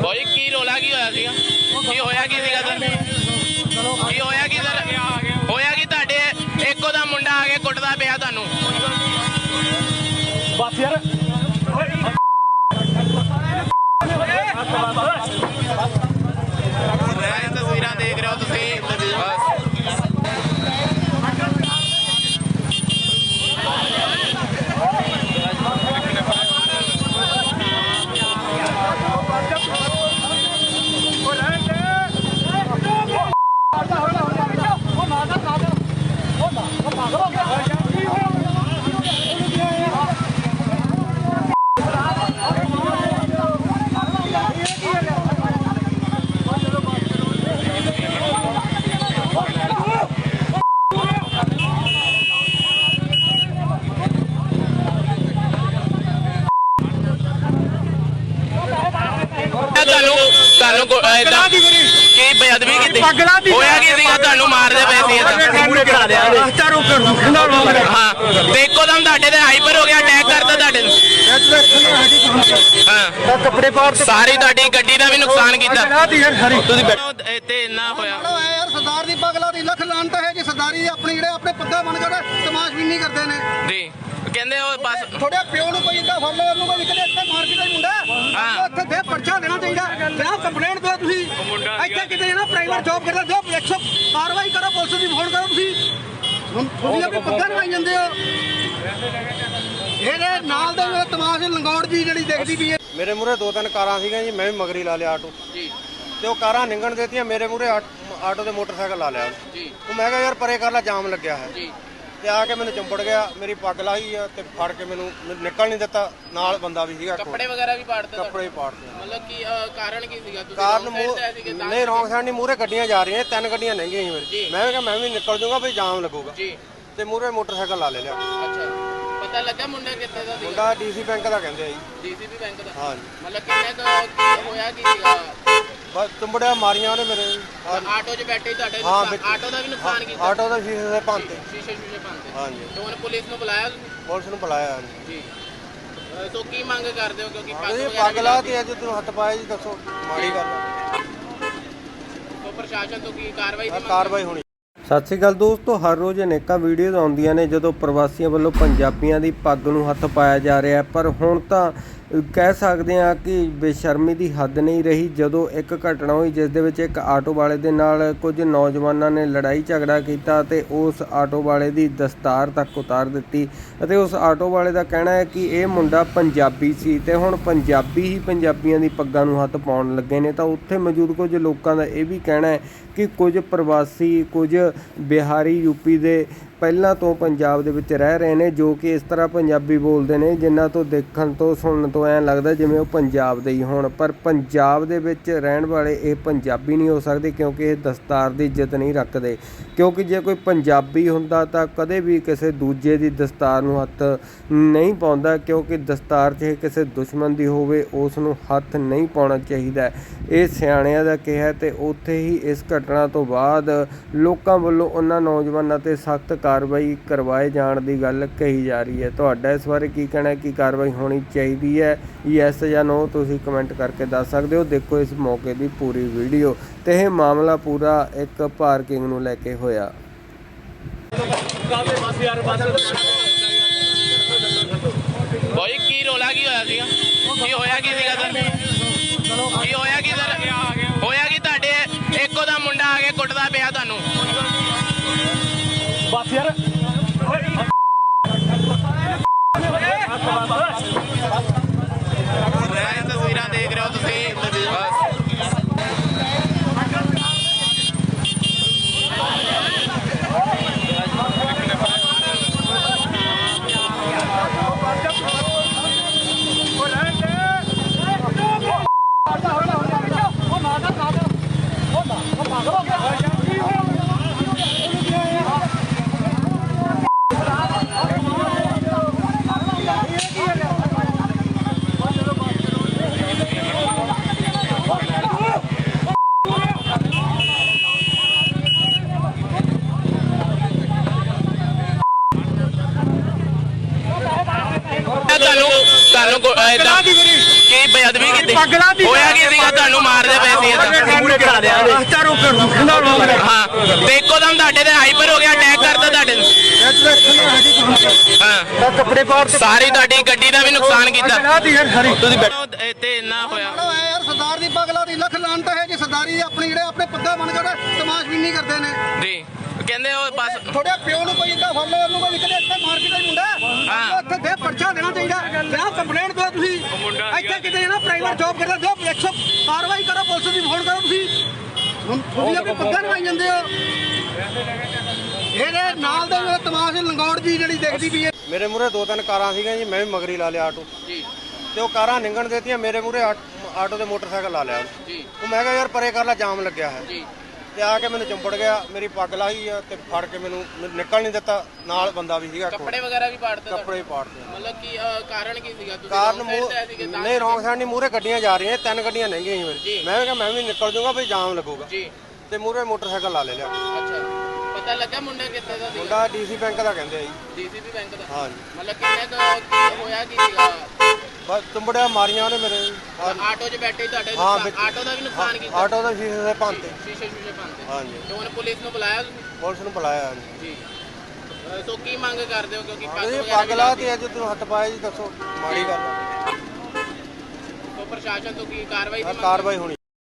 ਬੋਈ ਕੀ ਰੋਲਾ ਕੀ ਹੋਇਆ ਸੀਗਾ? ਕੀ ਹੋਇਆ ਕੀ ਸੀਗਾ ਸਰ? ਕੀ ਹੋਇਆ ਕੀ ਸਰ? ਹੋਇਆ ਕੀ ਤੁਹਾਡੇ? ਇੱਕੋ ਦਾ ਮੁੰਡਾ ਆ ਕੇ ਕੁੱਟਦਾ ਪਿਆ ਤੁਹਾਨੂੰ? ਬਸ ਯਾਰ ਇਹ ਤਸਵੀਰਾਂ ਦੇਖ ਰਹੇ ਹੋ ਤੁਸੀਂ ਬਸ ਤੁਹਾਨੂੰ ਤੁਹਾਨੂੰ ਕੋ- ਏਦਾਂ ਕੀ ਬੇਅਦਬੀ ਕੀਤੀ? ਹੋਇਆ ਕੀ ਸੀਗਾ? ਤੁਹਾਨੂੰ ਮਾਰਦੇ ਪਏ ਸੀ ਏਦਾਂ ਹਾਂ। ਤੇ ਇੱਕੋ ਦਮ ਤੁਹਾਡੇ ਤੇ ਹਾਈਪਰ ਹੋ ਗਿਆ ਅਟੈਕ ਕਰਤਾ ਤੁਹਾਡੇ ਨੂੰ ਹਾਂ। ਕੱਪੜੇ ਪਾੜ ਸਾਰੀ ਤੁਹਾਡੀ ਗੱਡੀ ਦਾ ਵੀ ਨੁਕਸਾਨ ਕੀਤਾ। ਤੁਸੀਂ ਬੈਠੋ ਇੱਥੇ ਇੰਨਾ ਹੋਇਆ। ਲੋ ਐ ਯਾਰ ਸਰਦਾਰ ਦੀ ਪਗਲਾ ਦੀ ਲੱਖ ਲਾਂਟ ਹੈ ਜੀ। ਸਰਦਾਰੀ ਆਪਣੇ ਜਿਹੜੇ ਆਪਣੇ ਪੱਦਾ ਬਣ ਕੇ ਤਮਾਸ਼ਬੀਨੀ ਕਰਦੇ ਨੇ। ਜੀ। ਕਹਿੰਦੇ ਉਹ ਬਸ ਥੋੜੇ ਪਿਓ ਨੂੰ ਕੋਈ ਇੱਦਾਂ ਫੜ ਲਿਆ ਉਹਨੂੰ ਕੋਈ ਕਿਤੇ ਇੱਥੇ ਮਾਰ ਕੇ ਹੀ ਮੁੰਡਾ ਹਾਂ। ਇੱਥੇ ਦੇ ਪਰਚਾ ਦੇਣਾ ਚਾਹੀਦਾ। ਜਨਾਬ ਕੰਪਲੇਂਟ ਦਿਓ ਤੁਸੀਂ। ਇੱਥੇ ਕਿਤੇ ਨਾ ਪ੍ਰਾਈਵੇਟ ਜੌਬ ਕਰਦਾ ਦਿਓ 100 ਕਾਰਵਾਈ ਕਰੋ ਪੁਲਿਸ ਦੀ ਫੋਨ ਕਰੋ ਤੁਸੀਂ। ਹੁਣ ਤੁਸੀਂ ਆਪਣੇ ਪੱਦਾ ਨਵਾਈ ਜਾਂਦੇ ਹੋ। ਇਹਦੇ ਨਾਲ ਦੇ ਤਮਾਸ਼ ਲੰਗੌੜ ਜੀ ਜਿਹੜੀ ਦੇਖਦੀ ਵੀ ਹੈ। ਮੇਰੇ ਮੂਰੇ ਦੋ ਤਿੰਨ ਕਾਰਾਂ ਸੀਗੀਆਂ ਜੀ ਮੈਂ ਵੀ ਮਗਰੀ ਲਾ ਲਿਆ ਆਟੋ। ਜੀ। ਤੇ ਉਹ ਕਾਰਾਂ ਨਿੰਗਣ ਦੇਤੀਆਂ ਮੇਰੇ ਮੂਰੇ ਆਟੋ ਦੇ ਮੋਟਰਸਾਈਕਲ ਲਾ ਲਿਆ। ਜੀ। ਉਹ ਮੈਂ ਕਿਹਾ ਯਾਰ ਪਰੇ ਕਰ ਲੈ ਜਾਮ ਲੱਗਿਆ ਹੈ। ਜੀ। ਤੇ ਆ ਕੇ ਮੈਨੂੰ ਚੰਬੜ ਗਿਆ ਮੇਰੀ ਪੱਗ ਲਾਹੀ ਆ ਤੇ ਫੜ ਕੇ ਮੈਨੂੰ ਨਿਕਲ ਨਹੀਂ ਦਿੱਤਾ। ਨਾਲ ਬੰਦਾ ਵੀ ਸੀਗਾ। ਕੱਪੜੇ ਵਗੈਰਾ ਵੀ ਪਾੜਦੇ? ਕੱਪੜੇ ਪਾੜਦੇ ਮਤਲਬ ਕੀ ਅਹ, ਕਾਰਨ ਕੀ ਸੀਗਾ? ਤੁਸੀਂ ਕਾਰਨ ਮੂੰਹ ਨਹੀਂ ਰੌਂਗ ਸਾਈਡ ਨਹੀਂ ਮੂਰੇ ਗੱਡੀਆਂ ਜਾ ਰਹੀਆਂ ਤਿੰਨ ਗੱਡੀਆਂ ਲੰਘੀਆਂ ਸੀ ਜੀ। ਮੇਰੀ ਮੈਂ ਕਿਹਾ ਮੈਂ ਵੀ ਨਿਕਲ ਜਾਊਂਗਾ ਵੀ ਜਾਮ ਲੱਗੂਗਾ। ਜੀ। ਤੇ ਮੂਰੇ ਮੋਟਰਸਾਈਕਲ ਲਾ ਲੈ ਲਿਆ। ਅੱਛਾ। ਪਤਾ ਲੱਗਾ ਮੁੰਡਾ ਕਿੱਥੇ ਦਾ ਸੀਗਾ? ਮੁੰਡਾ ਡੀਸੀ ਬੈਂਕ ਦਾ ਕਹਿੰਦੇ ਆ ਜੀ। ਡੀਸੀਪੀ ਬੈਂਕ ਦਾ? ਹਾਂਜੀ। ਮਤਲਬ ਕਿੰਨੇ ਕੁ ਕੀ ਹੋਇਆ ਕੀ ਸੀਗਾ? ਬਸ ਚੰਬੜਿਆ ਮਾਰੀਆਂ ਉਹਨੇ ਮੇਰੇ। ਆਟੋ 'ਚ ਬੈਠੇ ਤੁਹਾਡੇ ਹਾਂ, ਨੁਕਸਾਨ- ਵਿੱਚ- ਆਟੋ ਦਾ ਵੀ ਨੁਕਸਾਨ ਕੀਤਾ? ਆਟੋ ਦਾ ਸ਼ੀਸ਼ੇ ਦੇ ਭੰਤੇ ਸ਼ੀਸ਼ੇ ਸ਼ੀਸ਼ੇ ਪੰਦੇ ਹਾਂਜੀ। ਤੇ ਹੁਣ ਪੁਲਿਸ ਨੂੰ ਬੁਲਾਇਆ ਤੁਸੀਂ? ਪੁਲਿਸ ਨੂੰ ਬੁਲਾਇਆ ਜੀ। ਅਹ, ਕੀ ਮੰਗ ਕਰਦੇ ਹੋ? ਕਿਉਂਕਿ ਪੱਗ ਇਹ ਵਗੈਰਾ ਪੱਗ ਵੀ ਲਾ ਲਾਤੀ। ਤੇ ਅੱਜ ਤੂੰ ਹੱਥ ਪਾਇਆ ਜੀ ਦੱਸੋ। ਮਾੜੀ ਗੱਲ ਆ। ਸੋ ਪ੍ਰਸ਼ਾਸਨ ਤੋਂ ਕੀ ਕਾਰਵਾਈ ਦੀ ਆਹ ਮੰਗ ਕਾਰਵਾਈ ਹੋਣੀ ਸਤਿ ਸ਼੍ਰੀ ਅਕਾਲ ਦੋਸਤੋ, ਹਰ ਰੋਜ਼ ਅਨੇਕਾਂ ਵੀਡੀਓਜ਼ ਆਉਂਦੀਆਂ ਨੇ ਜਦੋਂ ਪ੍ਰਵਾਸੀਆਂ ਵੱਲੋਂ ਪੰਜਾਬੀਆਂ ਦੀ ਪੱਗ ਨੂੰ ਹੱਥ ਪਾਇਆ ਜਾ ਰਿਹਾ ਪਰ ਹੁਣ ਤਾਂ ਕਹਿ ਸਕਦੇ ਹਾਂ ਕਿ ਬੇਸ਼ਰਮੀ ਦੀ ਹੱਦ ਨਹੀਂ ਰਹੀ। ਜਦੋਂ ਇੱਕ ਘਟਨਾ ਹੋਈ, ਜਿਸ ਦੇ ਵਿੱਚ ਇੱਕ ਆਟੋ ਵਾਲੇ ਦੇ ਨਾਲ ਕੁਝ ਨੌਜਵਾਨਾਂ ਨੇ ਲੜਾਈ ਝਗੜਾ ਕੀਤਾ ਤੇ ਉਸ ਆਟੋ ਵਾਲੇ ਦੀ ਦਸਤਾਰ ਤੱਕ ਉਤਾਰ ਦਿੱਤੀ ਅਤੇ ਉਸ ਆਟੋ ਵਾਲੇ ਦਾ ਕਹਿਣਾ ਹੈ ਕਿ ਇਹ ਮੁੰਡਾ ਪੰਜਾਬੀ ਸੀ ਤੇ ਹੁਣ ਪੰਜਾਬੀ ਹੀ ਪੰਜਾਬੀਆਂ ਦੀ ਪੱਗਾਂ ਨੂੰ ਹੱਥ ਪਾਉਣ ਲੱਗੇ ਨੇ। ਤਾਂ ਉੱਥੇ ਮੌਜੂਦ ਕੁਝ ਲੋਕਾਂ ਦਾ ਇਹ ਵੀ ਕਹਿਣਾ ਹੈ ਕਿ ਕੁਝ ਪ੍ਰਵਾਸੀ, ਕੁਝ ਬਿਹਾਰੀ ਯੂਪੀ ਦੇ ਪਹਿਲਾਂ ਤੋਂ ਪੰਜਾਬ ਦੇ ਵਿੱਚ ਰਹਿ ਰਹੇ ਨੇ, ਜੋ ਕਿ ਇਸ ਤਰ੍ਹਾਂ ਪੰਜਾਬੀ ਬੋਲਦੇ ਨੇ, ਜਿਨ੍ਹਾਂ ਤੋਂ ਦੇਖਣ ਤੋਂ, ਸੁਣਨ ਤੋਂ ਐਂ ਲੱਗਦਾ ਜਿਵੇਂ ਉਹ ਪੰਜਾਬ ਦੇ ਹੀ ਹੋਣ। ਪਰ ਪੰਜਾਬ ਦੇ ਵਿੱਚ ਰਹਿਣ ਵਾਲੇ ਇਹ ਪੰਜਾਬੀ ਨਹੀਂ ਹੋ ਸਕਦੇ, ਕਿਉਂਕਿ ਇਹ ਦਸਤਾਰ ਦੀ ਇੱਜ਼ਤ ਨਹੀਂ ਰੱਖਦੇ। ਕਿਉਂਕਿ ਜੇ ਕੋਈ ਪੰਜਾਬੀ ਹੁੰਦਾ ਤਾਂ ਕਦੇ ਵੀ ਕਿਸੇ ਦੂਜੇ ਦੀ ਦਸਤਾਰ ਨੂੰ ਹੱਥ ਨਹੀਂ ਪਾਉਂਦਾ, ਕਿਉਂਕਿ ਦਸਤਾਰ ਚਾਹੇ ਕਿਸੇ ਦੁਸ਼ਮਣ ਦੀ ਹੋਵੇ, ਉਸ ਨੂੰ ਹੱਥ ਨਹੀਂ ਪਾਉਣਾ ਚਾਹੀਦਾ। ਇਹ ਸਿਆਣਿਆਂ ਦਾ ਕਿਹਾ ਤੇ ਉੱਥੇ ਹੀ ਇਸ ਘਟਨਾ ਤੋਂ ਬਾਅਦ ਲੋਕਾਂ ਵੱਲੋਂ ਉਹਨਾਂ ਨੌਜਵਾਨਾਂ ਤੇ ਸਖਤ ਕਾਰਵਾਈ ਕਰਵਾਏ ਜਾਣ ਦੀ ਗੱਲ ਕਹੀ ਜਾ ਰਹੀ ਹੈ। ਤੁਹਾਡਾ ਇਸ ਬਾਰੇ ਕੀ ਕਹਿਣਾ ਹੈ? ਕਿ ਕਾਰਵਾਈ ਹੋਣੀ ਚਾਹੀਦੀ ਹੈ? ਯੈਸ ਜਾਂ ਨੋ ਤੁਸੀਂ ਕਮੈਂਟ ਕਰਕੇ ਦੱਸ ਸਕਦੇ ਹੋ। ਦੇਖੋ ਇਸ ਮੌਕੇ ਦੀ ਪੂਰੀ ਵੀਡੀਓ ਤੇ ਇਹ ਮਾਮਲਾ ਪੂਰਾ ਇੱਕ ਪਾਰਕਿੰਗ ਨੂੰ ਲੈ ਕੇ ਹੋਇਆ। ਬਸ ਕੀ ਰੋਲਾ ਕੀ ਹੋਇਆ ਸੀਗਾ? ਕੀ ਹੋਇਆ ਕੀ ਸੀਗਾ ਸਰ? ਕੀ ਹੋਇਆ ਕੀ ਸਰ? ਹੋਇਆ ਕੀ ਤੁਹਾਡੇ? ਇੱਕੋ ਦਾ ਮੁੰਡਾ ਆ ਕੇ ਕੁੱਟਦਾ ਪਿਆ ਤੁਹਾਨੂੰ ਬਸ ਯਾਰ ਇਹ ਤਸਵੀਰਾਂ ਦੇਖ ਰਹੇ ਹੋ ਤੁਸੀਂ ਬਸ ਤੁਹਾਨੂੰ ਇਦਾਂ ਕੀ ਬੇਅਦਬੀ ਕੀਤੀ? ਹੋਇਆ ਕੀ ਸੀਗਾ? ਤੁਹਾਨੂੰ ਮਾਰਦੇ ਪਏ ਸੀ ਇਹ ਰਸਤਾ ਰੋਕ ਕਰ ਦੂੰ। ਖੰਡਾ ਲਵਾਉਂਗਾ ਹਾਂ ਤੇ ਇੱਕੋ ਦਮ ਤੁਹਾਡੇ ਤੇ ਹਾਈਪਰ ਹੋ ਗਿਆ ਅਟੈਕ ਕਰਤਾ ਤੁਹਾਡੇ ਤੇ। ਹਾਂ। ਕੱਪੜੇ ਪਾੜ ਸਾਰੀ ਤੁਹਾਡੀ ਗੱਡੀ ਦਾ ਵੀ ਨੁਕਸਾਨ ਕੀਤਾ। ਤੁਸੀਂ ਬੈਠੋ ਇੱਥੇ ਇੰਨਾ ਹੋਇਆ। ਦੀ ਪਗਲਾ ਦੀ ਲੱਖ ਲਾਂਟ ਹੈ ਕਿ ਸਰਦਾਰੀ ਆਪਣੀ ਜਿਹੜੇ ਆਪਣੇ ਪੱਗਾ ਬਣ ਕੇ ਤਮਾਸ਼ ਵੀ ਨਹੀਂ ਕਰਦੇ ਨੇ। ਜੀ। ਕਹਿੰਦੇ ਉਹ ਬਸ ਤੁਹਾਡੇ ਪਿਓ ਨੂੰ ਕੋਈ ਇੱਦਾਂ ਫੜ ਲਿਆ ਉਹਨੂੰ ਕੋਈ ਕਿਤੇ ਇੱਥੇ ਮਾਰ ਕੇ ਕੋਈ ਮੁੰਡਾ ਹਾਂ। ਉੱਥੇ ਦੇ ਪਰਚਾ ਦੇਣਾ ਚਾਹੀਦਾ। ਜਨਾਬ ਕੰਪਲੇਂਟ ਦਿਓ ਤੁਸੀਂ। ਇੱਥੇ ਕਿਤੇ ਨਾ ਪ੍ਰਾਈਵੇਟ ਜੌਬ ਕਰਦਾ। ਦਿਓ 100 ਕਾਰਵਾਈ ਕਰੋ ਪੁਲਿਸ ਦੀ ਫੋਨ ਕਰੋ ਤੁਸੀਂ। ਹੁਣ ਤੁਸੀਂ ਆਪਣੇ ਪੱਗਾਂ ਨਵਾਈ ਜਾਂਦੇ ਹੋ। ਇਹਦੇ ਨਾਲ ਦੇ ਮੇਰੇ ਤਮਾਸ਼ ਲੰਗੌੜ ਜੀ ਜਿਹੜੀ ਦਿਖਦੀ ਵੀ ਹੈ। ਮੇਰੇ ਮੂਰੇ ਦੋ ਤਿੰਨ ਕਾਰਾਂ ਸੀਗੀਆਂ ਜੀ ਮੈਂ ਵੀ ਮਗਰੀ ਲਾ ਲਿਆ ਆਟੋ। ਜੀ। ਤੇ ਉਹ ਕਾਰਾਂ ਨਿੰਗਣ ਦੇਤੀਆਂ ਮੇਰੇ ਮੂਰੇ ਆਟੋ ਦੇ ਮੋਟਰਸਾਈਕਲ ਲਾ ਲਿਆ। ਜੀ। ਉਹ ਮੈਂ ਕਿਹਾ ਯਾਰ ਪਰੇ ਕਰ ਲੈ ਜਾਮ ਲੱਗਿਆ ਹੈ। ਜੀ। ਤੇ ਆ ਕੇ ਮੈਨੂੰ ਚੰਬੜ ਗਿਆ ਮੇਰੀ ਪੱਗ ਲਾਹੀ ਆ ਤੇ ਫੜ ਕੇ ਮੈਨੂੰ ਮੈਨੂੰ ਨਿਕਲ ਨਹੀਂ ਦਿੱਤਾ। ਨਾਲ ਬੰਦਾ ਵੀ ਸੀਗਾ ਹੋਰ। ਕੱਪੜੇ ਵਗੈਰਾ ਵੀ ਪਾੜਦੇ ਕੱਪੜੇ ਪਾੜਦੇ ਮਤਲਬ ਕੀ ਅਹ, ਕਾਰਨ ਕੀ ਸੀਗਾ? ਤੁਸੀਂ ਕਾਰਨ wrong side ਮੂੰਹ ਤੇ ਆਏ ਸੀਗੇ ਤਾਂ ਨਹੀਂ ਰੌਂਗ ਸਾਈਡ ਨਹੀਂ ਮੂਰੇ ਗੱਡੀਆਂ ਜਾ ਰਹੀਆਂ ਤਿੰਨ ਗੱਡੀਆਂ ਲੰਘੀਆਂ ਸੀ ਜੀ। ਮੇਰੇ ਮੈਂ ਕਿਹਾ ਮੈਂ ਵੀ ਨਿਕਲ ਜਾਊਂਗਾ ਵੀ ਜਾਮ ਲੱਗੂਗਾ। ਜੀ। ਤੇ ਮੂਰੇ ਮੋਟਰਸਾਈਕਲ ਲਾ ਲੈ ਲਿਆ। ਅੱਛਾ। ਪਤਾ ਲੱਗਾ ਮੁੰਡਾ ਕਿੱਥੇ ਦਾ ਸੀਗਾ? ਮੁੰਡਾ ਡੀਸੀ ਬੈਂਕ ਦਾ ਕਹਿੰਦੇ ਆ ਜੀ। ਡੀਸੀਪੀ ਬੈਂਕ ਦਾ? ਹਾਂਜੀ ਮਤਲਬ ਕਿੰਨੇ ਕੀ ਹੋਇਆ ਕੀ ਸੀਗਾ? ਬਸ ਚੰਬੜਿਆ ਮਾਰੀਆਂ ਉਹਨੇ ਮੇਰੇ। ਆਹ ਆਟੋ 'ਚ ਬੈਠੇ ਹੀ ਤੁਹਾਡੇ ਹਾਂ, ਵਿੱਚ- ਆਟੋ ਦਾ ਵੀ ਨੁਕਸਾਨ ਕੀਤਾ? ਆਟੋ ਦਾ ਸ਼ੀਸ਼ੇ ਦੇ ਭੰਤੇ ਸ਼ੀਸ਼ੇ ਸ਼ੀਸ਼ੇ ਪੰਦੇ ਹਾਂਜੀ। ਤੇ ਹੁਣ ਪੁਲਿਸ ਨੂੰ ਬੁਲਾਇਆ ਤੁਸੀਂ? ਪੁਲਿਸ ਨੂੰ ਬੁਲਾਇਆ ਜੀ ਜੀ। ਅਹ, ਸੋ ਕੀ ਮੰਗ ਕਰਦੇ ਹੋ? ਕਿਉਂਕਿ ਪੱਗ ਇਹ ਵਗੈਰਾ ਪੱਗ ਵੀ ਲਾ ਲੱਗਦੀ ਤੇ ਅੱਜ ਤੂੰ ਹੱਥ ਪਾਇਆ ਜੀ ਦੱਸੋ। ਮਾੜੀ ਗੱਲ ਆ। ਸੋ ਪ੍ਰਸ਼ਾਸਨ ਤੋਂ ਕੀ ਕਾਰਵਾਈ ਦੀ ਆਹ ਮੰਗ ਕਾਰਵਾਈ ਹੋਣੀ